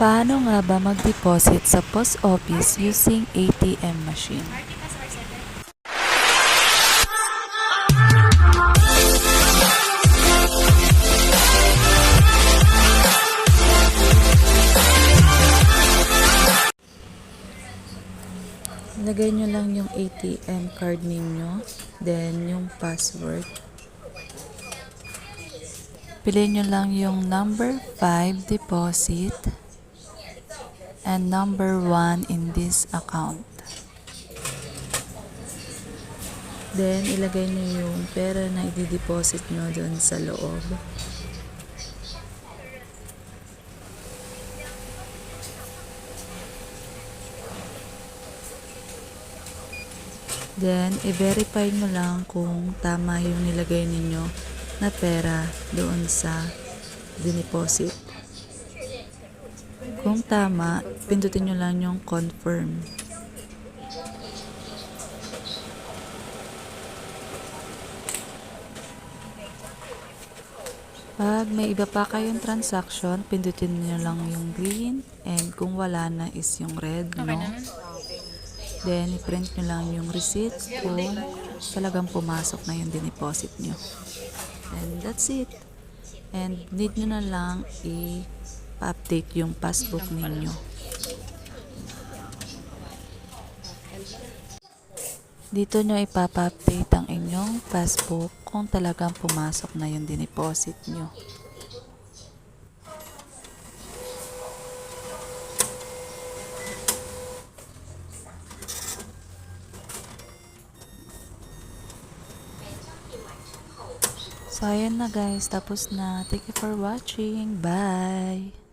Paano nga ba mag-deposit sa post office using ATM machine? Lagay nyo lang yung ATM card ninyo, then yung password. Piliin nyo lang yung number 5 deposit and number 1 in this account. Then, ilagay nyo yung pera na i-deposit nyo doon sa loob. Then, i-verify nyo lang kung tama yung nilagay ninyo na pera doon sa dineposit. Kung tama, pindutin nyo lang yung confirm. Pag may iba pa kayong transaction, pindutin nyo lang yung green and kung wala na is yung red, no? Then, i-print nyo lang yung receipt kung talagang pumasok na yung dineposit nyo. And that's it. And need nyo na lang i-update yung passbook ninyo. Dito nyo ipapa-update ang inyong passbook kung talagang pumasok na yung dineposit nyo. So, ayan na guys. Tapos na. Thank you for watching. Bye!